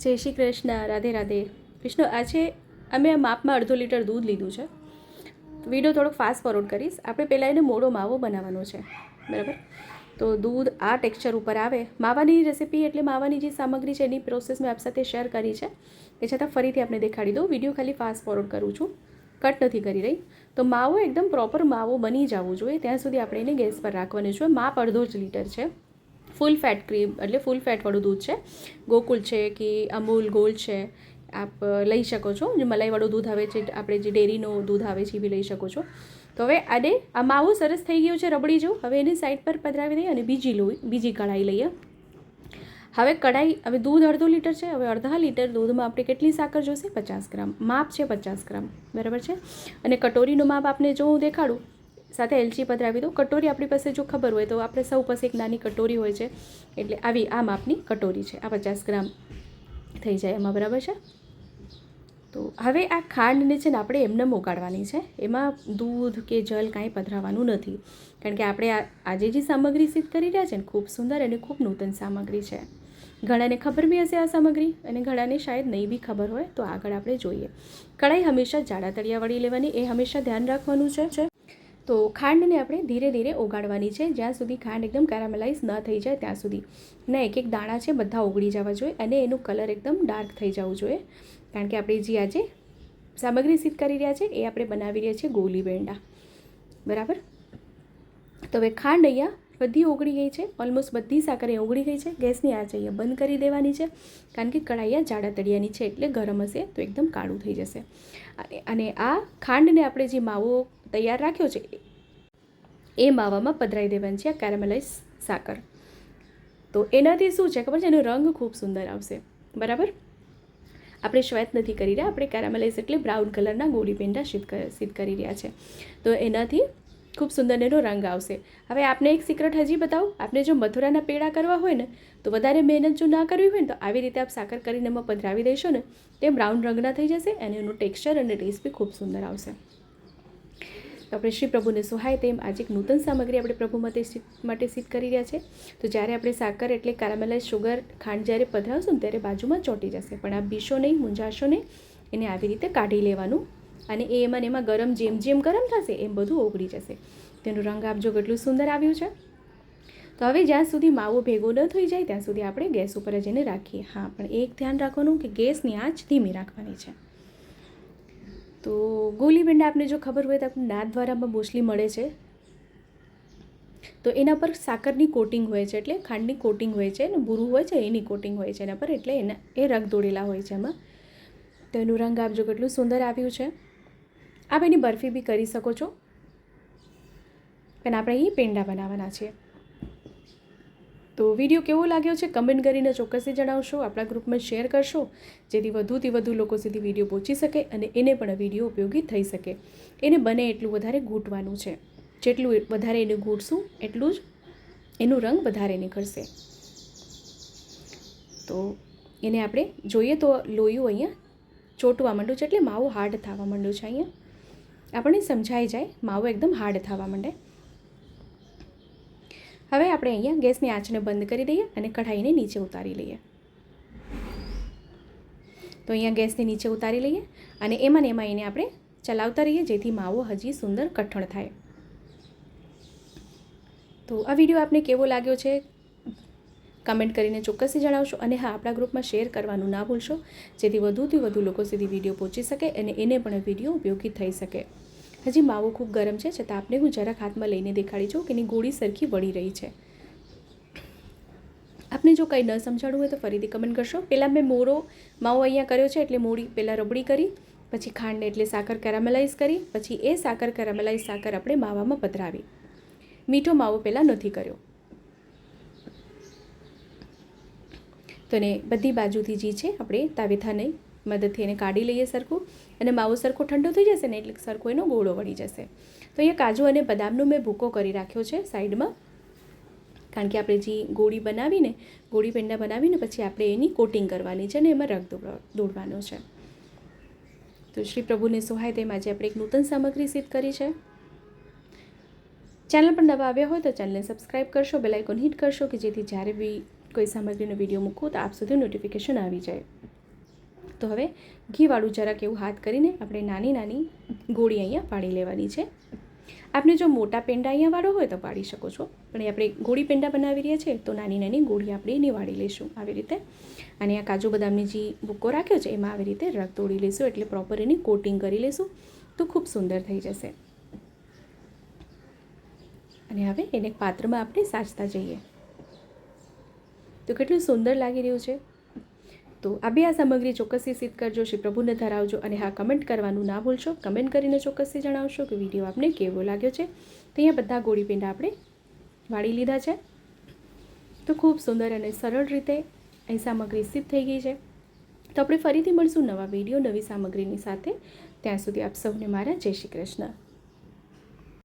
જય શ્રી કૃષ્ણ, રાધે રાધે. વિષ્ણુ, આજે અમે માપમાં અડધો લીટર દૂધ લીધું છે. વીડિયો થોડોક ફાસ્ટ ફોરવર્ડ કરીશ. આપણે પહેલાં એને મોડો માવો બનાવવાનો છે. બરાબર? તો દૂધ આ ટેક્સચર ઉપર આવે. માવાની રેસીપી એટલે માવાની જે સામગ્રી છે એની પ્રોસેસ મેં આપ સાથે શેર કરી છે. એ છતાં ફરીથી આપણે દેખાડી દઉં. વીડિયો ખાલી ફાસ્ટ ફોરવર્ડ કરું છું. કટ નથી કરી રહી. તો માવો એકદમ પ્રોપર માવો બની જવું જોઈએ. ત્યાં સુધી આપણે એને ગેસ પર રાખવાનું છે. માપ અડધો જ લીટર છે. ફૂલ ફેટ ક્રીમ, એટલે ફૂલ ફેટવાળું દૂધ છે. ગોકુલ છે કે અમૂલ ગોલ્ડ છે, આપ લઈ શકો છો. જે મલાઈવાળું દૂધ આવે છે, આપણે જે ડેરીનું દૂધ આવે છે, એ બી લઈ શકો છો. તો હવે આને, આ માવો સરસ થઈ ગયો છે રબડી જેવું. હવે એની સાઈડ પર પધરાવી દઈએ અને બીજી લોહી, બીજી કઢાઈ લઈએ. હવે કઢાઈ, હવે દૂધ અડધો લીટર છે. હવે અડધા લીટર દૂધમાં આપણે કેટલી સાકર જોશે? પચાસ ગ્રામ. માપ છે પચાસ ગ્રામ. બરાબર છે? અને કટોરીનું માપ આપને જો હું દેખાડું. સાથે એલચી પધરાવી દો કટોરી આપણી પાસે જો ખબર હોય તો આપણે સૌ પાસે એક નાની કટોરી હોય છે. એટલે આવી આ માપની કટોરી છે. આ પચાસ ગ્રામ થઈ જાય એમાં, બરાબર છે? તો હવે આ ખાંડને છે ને આપણે એમને મોકાડવાની છે. એમાં દૂધ કે જલ કાંઈ પધરાવવાનું નથી. કારણ કે આપણે આજે જે સામગ્રી સિદ્ધ કરી રહ્યા છે ને, ખૂબ સુંદર અને ખૂબ નૂતન સામગ્રી છે. ઘણાને ખબર બી હશે આ સામગ્રી અને ઘણાને શાયદ નહીં બી ખબર હોય તો આગળ આપણે જોઈએ. કઢાઈ હંમેશા જાડા તળિયા વળી લેવાની, એ હંમેશા ધ્યાન રાખવાનું છે? તો ખાંડને આપણે ધીરે ધીરે ઓગાળવાની છે. જ્યાં સુધી ખાંડ એકદમ કેરામલાઇઝ ન થઈ જાય ત્યાં સુધી. ને એક એક દાણા છે બધા ઓગળી જવા જોઈએ અને એનું કલર એકદમ ડાર્ક થઈ જવું જોઈએ. કારણ કે આપણે જે આજે સામગ્રી સિદ્ધ કરી રહ્યા છે એ આપણે બનાવી રહ્યા છીએ ગોલી બેંડા. બરાબર? તો હવે ખાંડ અહીંયા બધી ઓગળી ગઈ છે. ઓલમોસ્ટ બધી સાકર ઓગળી ગઈ છે. ગેસની આંચ અહીંયા બંધ કરી દેવાની છે. કારણ કે કઢાઈયા જાડા તળિયાની છે એટલે ગરમ હશે તો એકદમ કાળું થઈ જશે. અને આ ખાંડને આપણે જે માવો તૈયાર રાખ્યો છે એ માવામાં પધરાઈ દેવાની છે આ કેરામલાઇઝ સાકર. તો એનાથી શું છે ખબર છે? એનો રંગ ખૂબ સુંદર આવશે. બરાબર? આપણે શ્વેત નથી કરી રહ્યા. આપણે કેરામલાઇઝ એટલે બ્રાઉન કલરના ગોળી પેંડા સિદ્ધ સિદ્ધ કરી રહ્યા છે. તો એનાથી ખૂબ સુંદર એનો રંગ આવશે. હવે આપને એક સિક્રેટ હજી બતાવું. આપને જો મથુરાના પેડા કરવા હોય ને, તો વધારે મહેનત જો ના કરવી હોય ને, તો આવી રીતે આપ સાકર કરીને એમાં પધરાવી દેશો ને, તે બ્રાઉન રંગના થઈ જશે અને એનું ટેક્સચર અને ટેસ્ટ બી ખૂબ સુંદર આવશે. આપણે શ્રી પ્રભુને સુહાય તેમ આજે એક નૂતન સામગ્રી આપણે પ્રભુ માટે માટે સિદ્ધ કરી રહ્યા છે. તો જ્યારે આપણે સાકર એટલે કારામેલાઇઝ શુગર ખાંડ જ્યારે પધરાવશું ને ત્યારે બાજુમાં ચોંટી જશે. પણ આ બીશો નહીં, મૂંઝાશો નહીં. એને આવી રીતે કાઢી લેવાનું અને એ એમાં એમાં ગરમ જેમ જેમ ગરમ થશે એમ બધું ઓગળી જશે. તેનું રંગ આપજો કેટલું સુંદર આવ્યું છે. તો હવે જ્યાં સુધી માવો ભેગો ન થઈ જાય ત્યાં સુધી આપણે ગેસ ઉપર જ એને રાખીએ. હા, પણ એક ધ્યાન રાખવાનું કે ગેસની આંચ ધીમી રાખવાની છે. તો ગોલી બેંડા આપને જો ખબર હોય તો આપણે નાથ દ્વારામાં મોસ્ટલી મળે છે. તો એના પર સાકરની કોટિંગ હોય છે એટલે ખાંડની કોટિંગ હોય છે અને બુરું હોય છે એની કોટિંગ હોય છે એના પર એટલે એના એ રંગ દોડેલા હોય છે એમાં. તો એનું રંગ આપજો કેટલું સુંદર આવ્યું છે. આપ એની બરફી બી કરી શકો છો. પણ આપણે અહીં પેંડા બનાવવાના છીએ. તો વીડિયો કેવો લાગ્યો છે? કમેન્ટ કરીને ચોક્કસથી જણાવશો. આપણા ગ્રુપમાં શેર કરશો, જેથી વધુથી વધુ લોકો સુધી વીડિયો પહોંચી શકે અને એને પણ વીડિયો ઉપયોગી થઈ શકે. એને બને એટલું વધારે ઘૂંટવાનું છે. જેટલું વધારે એને ઘૂંટશું એટલું જ એનું રંગ વધારે નીકળશે. તો એને આપણે જોઈએ તો લોયું અહીંયા ચોંટવા માંડ્યું છે એટલે માવો હાર્ડ થવા માંડ્યું છે અહીંયા. આપણને સમજાઈ જાય, માવો એકદમ હાર્ડ થવા માંડે. હવે આપણે અહીંયા ગેસની આંચને બંધ કરી દઈએ અને કઢાઈને નીચે ઉતારી લઈએ. તો અહીંયા ગેસને નીચે ઉતારી લઈએ અને એમાં ને એમાં એને આપણે ચલાવતા રહીએ, જેથી માવો હજી સુંદર કઠણ થાય. તો આ વીડિયો આપને કેવો લાગ્યો છે? કમેન્ટ કરીને ચોક્કસથી જણાવશો અને હા, આપણા ગ્રુપમાં શેર કરવાનું ના ભૂલશો, જેથી વધુથી વધુ લોકો સુધી વીડિયો પહોંચી શકે અને એને પણ વીડિયો ઉપયોગી થઈ શકે. હજી માવો ખૂબ ગરમ છે, છતાં આપને હું જરાક હાથમાં લઈને દેખાડી છું કે એની ગોળી સરખી વળી રહી છે. આપને જો કંઈ ન સમજાડવું હોય તો ફરીથી કમેન્ટ કરશો. પહેલાં મેં મોરો, માવો અહીંયા કર્યો છે એટલે મોડી પહેલાં રબડી કરી, પછી ખાંડને એટલે સાકર કેરામેલાઇઝ કરી, પછી એ સાકર કેરામેલાઇઝ સાકર આપણે માવામાં પધરાવી. મીઠો માવો પહેલાં નથી કર્યો. તો ને બધી બાજુથી જે છે, આપણે તાવેથાને મદદથી એને કાઢી લઈએ સરખું અને માવો સરખો ઠંડો થઈ જશે ને એટલે સરખો એનો ગોળો વળી જશે. તો અહીંયા કાજુ અને બદામનો મેં ભૂકો કરી રાખ્યો છે સાઈડમાં. કારણ કે આપણે જે ગોળી બનાવીને, ગોળી પેંડા બનાવીને પછી આપણે એની કોટિંગ કરવાની છે ને એમાં રંગ દોડ- દોડવાનો છે. તો શ્રી પ્રભુને સહાય તેમ આજે આપણે એક નૂતન સામગ્રી સિદ્ધ કરી છે. ચેનલ પર નવા આવ્યા હોય તો ચેનલને સબસ્ક્રાઇબ કરશો બેલાઇકોન હિટ કરશો કે જેથી જ્યારે બી કોઈ સામગ્રીનો વીડિયો મૂકું તો આપ સુધી નોટિફિકેશન આવી જાય. તો હવે ઘીવાળું જરાક એવું હાથ કરીને આપણે નાની નાની ગોળી અહીંયા પાડી લેવાની છે. આપણે જો મોટા પેંડા અહીંયા વાળો હોય તો પાડી શકો છો. પણ આપણે ગોળી પેંડા બનાવી રહ્યા છે તો નાની નાની ગોળી આપણે એની વાળી લઈશું આવી રીતે. અને આ કાજુ બદામની જે ભૂક્કો રાખ્યો છે એમાં આવી રીતે રગ તોડી લઈશું એટલે પ્રોપર એની કોટિંગ કરી લઈશું તો ખૂબ સુંદર થઈ જશે. અને હવે એને પાત્રમાં આપણે સાચતા જઈએ. તો કેટલું સુંદર લાગી રહ્યું છે. તો આ બે આ સામગ્રી ચોક્કસથી સિદ્ધ કરજો, શ્રી પ્રભુને ધરાવજો અને હા, કમેન્ટ કરવાનું ના ભૂલશો. કમેન્ટ કરીને ચોક્કસથી જણાવશો કે વીડિયો આપને કેવો લાગ્યો છે. તો અહીંયા બધા ગોળી પેંડા આપણે વાળી લીધા છે. તો ખૂબ સુંદર અને સરળ રીતે અહીં સામગ્રી સિદ્ધ થઈ ગઈ છે. તો આપણે ફરીથી મળશું નવા વીડિયો, નવી સામગ્રીની સાથે. ત્યાં સુધી આપ સૌને મારા જય શ્રી કૃષ્ણ.